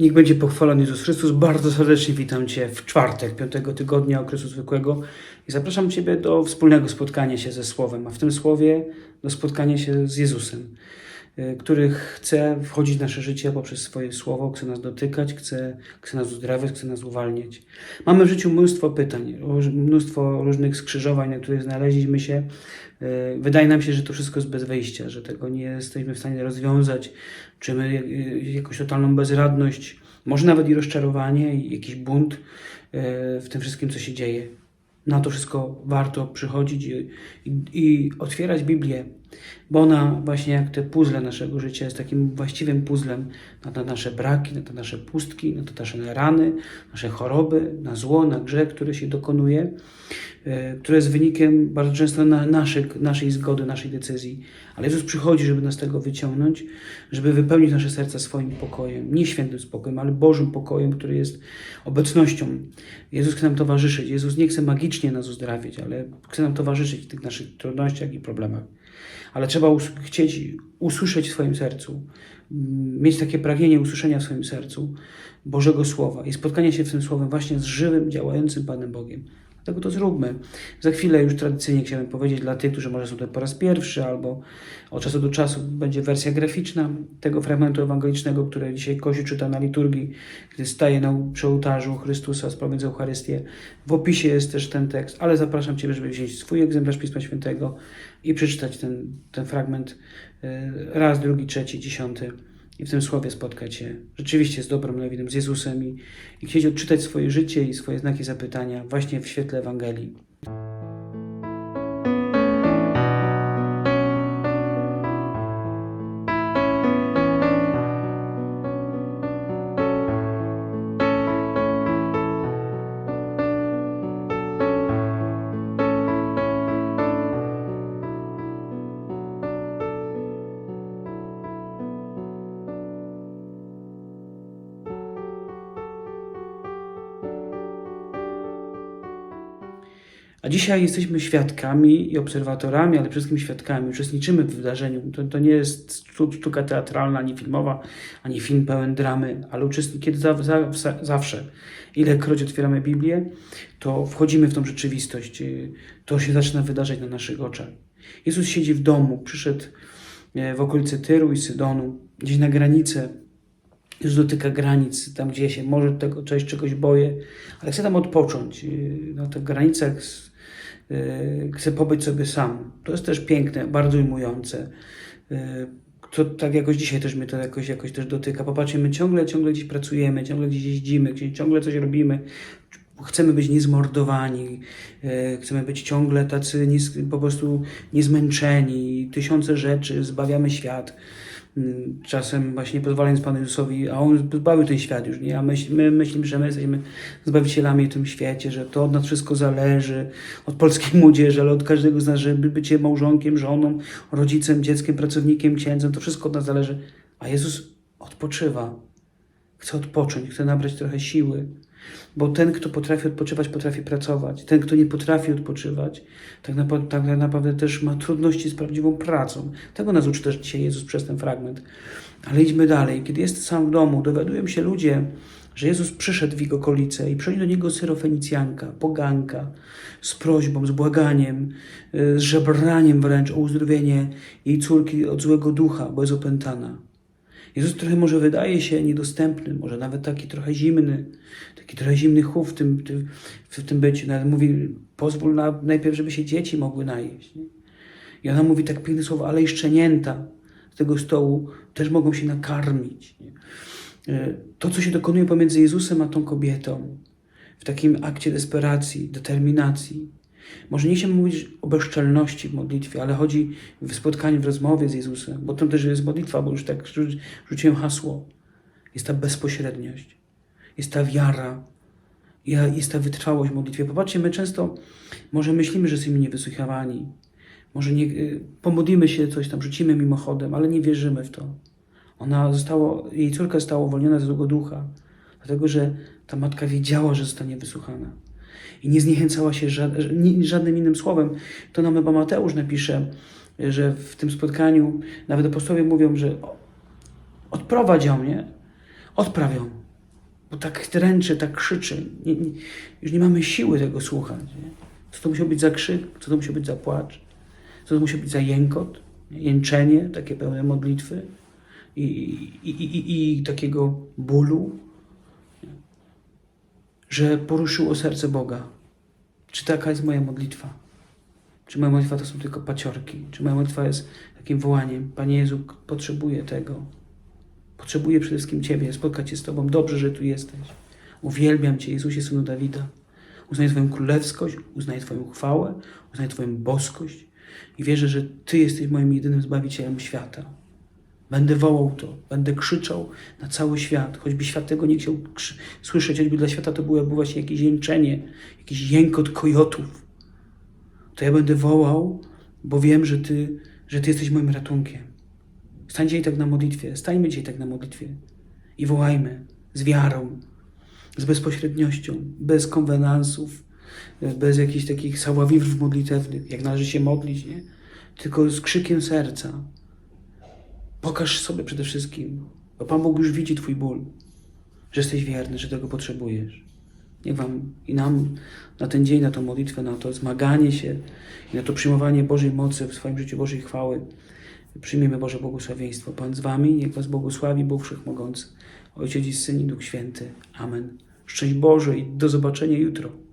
Niech będzie pochwalony Jezus Chrystus. Bardzo serdecznie witam Cię w czwartek, piątego tygodnia okresu zwykłego i zapraszam Ciebie do wspólnego spotkania się ze Słowem, a w tym Słowie do spotkania się z Jezusem, który chce wchodzić w nasze życie poprzez swoje Słowo, chce nas dotykać, chce, chce nas uzdrawiać, chce nas uwalniać. Mamy w życiu mnóstwo pytań, mnóstwo różnych skrzyżowań, na których znaleźliśmy się. Y, Wydaje nam się, że to wszystko jest bez wyjścia, że tego nie jesteśmy w stanie rozwiązać, czujemy y, jakąś totalną bezradność, może nawet i rozczarowanie, i jakiś bunt w tym wszystkim, co się dzieje. Na to wszystko warto przychodzić i, i, i otwierać Biblię, bo ona właśnie jak te puzzle naszego życia jest takim właściwym puzzlem na te nasze braki, na te nasze pustki, na te nasze rany, nasze choroby, na zło, na grzech, który się dokonuje, e, które jest wynikiem bardzo często na naszych, naszej zgody, naszej decyzji. Ale Jezus przychodzi, żeby nas tego wyciągnąć, żeby wypełnić nasze serca swoim pokojem. Nie świętym spokojem, ale Bożym pokojem, który jest obecnością. Jezus chce nam towarzyszyć. Jezus nie chce magicznie nas uzdrawiać, ale chce nam towarzyszyć w tych naszych trudnościach i problemach. Ale trzeba us- chcieć usłyszeć w swoim sercu, mm, mieć takie pragnienie usłyszenia w swoim sercu Bożego Słowa i spotkania się w tym Słowem właśnie z żywym, działającym Panem Bogiem. Dlatego to zróbmy. Za chwilę już tradycyjnie chciałem powiedzieć dla tych, którzy może są tutaj po raz pierwszy, albo od czasu do czasu będzie wersja graficzna tego fragmentu ewangelicznego, które dzisiaj Kościół czyta na liturgii, gdy staje na, przy ołtarzu Chrystusa, sprowadza Eucharystię. W opisie jest też ten tekst, ale zapraszam Cię, żeby wziąć swój egzemplarz Pisma Świętego i przeczytać ten, ten fragment e, raz, drugi, trzeci, dziesiąty i w tym słowie spotkać się rzeczywiście z dobrym nowinem, z Jezusem i, i chcieć odczytać swoje życie i swoje znaki zapytania właśnie w świetle Ewangelii. A dzisiaj jesteśmy świadkami i obserwatorami, ale przede wszystkim świadkami. Uczestniczymy w wydarzeniu. To, to nie jest sztu- sztuka teatralna, ani filmowa, ani film pełen dramy, ale uczestnik, kiedy za, za, za, zawsze, ilekroć otwieramy Biblię, to wchodzimy w tą rzeczywistość. To się zaczyna wydarzać na naszych oczach. Jezus siedzi w domu, przyszedł e, w okolice Tyru i Sydonu, gdzieś na granicę już dotyka granic, tam gdzie się może tego czegoś, czegoś boję, ale chcę tam odpocząć. Yy, Na tych granicach yy, chcę pobyć sobie sam. To jest też piękne, bardzo ujmujące. Yy, To tak jakoś dzisiaj też mnie to jakoś, jakoś też dotyka. Popatrzcie, my ciągle, ciągle gdzieś pracujemy, ciągle gdzieś jeździmy, gdzieś ciągle coś robimy. Chcemy być niezmordowani, yy, chcemy być ciągle tacy nies, po prostu niezmęczeni, tysiące rzeczy, zbawiamy świat. Mm, czasem właśnie pozwalając Panu Jezusowi, a On zbawił ten świat już, nie? A my, my myślimy, że my jesteśmy zbawicielami w tym świecie, że to od nas wszystko zależy, od polskiej młodzieży, ale od każdego z nas, żeby bycie małżonkiem, żoną, rodzicem, dzieckiem, pracownikiem, księdzem, to wszystko od nas zależy. A Jezus odpoczywa. Chce odpocząć, chce nabrać trochę siły. Bo ten, kto potrafi odpoczywać, potrafi pracować. Ten, kto nie potrafi odpoczywać, tak, napa- tak naprawdę też ma trudności z prawdziwą pracą. Tego nas uczy też dzisiaj Jezus przez ten fragment. Ale idźmy dalej. Kiedy jest sam w domu, dowiadują się ludzie, że Jezus przyszedł w ich okolice i przyszedł do niego syrofenicjanka, poganka, z prośbą, z błaganiem, y, z żebraniem wręcz o uzdrowienie jej córki od złego ducha, bo jest opętana. Jezus trochę może wydaje się niedostępny, może nawet taki trochę zimny, taki trochę zimny chów w tym, tym, w tym byciu. Nawet mówi, pozwól na, najpierw, żeby się dzieci mogły najeść. Nie? I ona mówi tak piękne słowo, ale i szczenięta z tego stołu też mogą się nakarmić. Nie? E, To, co się dokonuje pomiędzy Jezusem a tą kobietą, w takim akcie desperacji, determinacji. Może nie chcemy mówić o bezczelności w modlitwie, ale chodzi w spotkaniu, w rozmowie z Jezusem, bo to też jest modlitwa, bo już tak rzu- rzuciłem hasło. Jest ta bezpośredniość, jest ta wiara, jest ta wytrwałość w modlitwie. Popatrzcie, my często może myślimy, że jesteśmy niewysłuchawani, może nie, y, pomodlimy się, coś tam rzucimy mimochodem, ale nie wierzymy w to. Ona została, jej córka została uwolniona ze złego ducha, dlatego że ta matka wiedziała, że zostanie wysłuchana. I nie zniechęcała się żadnym innym słowem. To nam chyba Mateusz napisze, że w tym spotkaniu nawet apostołowie mówią, że odprowadź ją, nie? Odpraw ją. bo tak dręczy, tak krzyczy. Nie, nie, już nie mamy siły tego słuchać. Nie? Co to musiał być za krzyk, co to musiał być za płacz, co to musiał być za jękot, nie? jęczenie, takie pełne modlitwy i, i, i, i, i takiego bólu? Że poruszyło serce Boga. Czy taka jest moja modlitwa? Czy moja modlitwa to są tylko paciorki? Czy moja modlitwa jest takim wołaniem? Panie Jezu, potrzebuję tego. Potrzebuję przede wszystkim Ciebie, spotkać się z Tobą. Dobrze, że tu jesteś. Uwielbiam Cię, Jezusie, Synu Dawida. Uznaję Twoją królewskość, uznaję Twoją chwałę, uznaję Twoją boskość i wierzę, że Ty jesteś moim jedynym Zbawicielem świata. Będę wołał to, będę krzyczał na cały świat, choćby świat tego nie chciał słyszeć, choćby dla świata to było właśnie jakieś jęczenie, jakiś jękot kojotów. To ja będę wołał, bo wiem, że Ty, że ty jesteś moim ratunkiem. Stań dzisiaj tak na modlitwie, stańmy dzisiaj tak na modlitwie i wołajmy z wiarą, z bezpośredniością, bez konwenansów, bez jakichś takich saławiwrów modlitewnych, jak należy się modlić, nie? Tylko z krzykiem serca. Pokaż sobie przede wszystkim, bo Pan Bóg już widzi Twój ból, że jesteś wierny, że tego potrzebujesz. Niech Wam i nam na ten dzień, na tą modlitwę, na to zmaganie się i na to przyjmowanie Bożej mocy w swoim życiu, Bożej chwały, przyjmiemy Boże błogosławieństwo. Pan z Wami, niech Was błogosławi Bóg Wszechmogący, Ojciec i Syn i Duch Święty. Amen. Szczęść Boże i do zobaczenia jutro.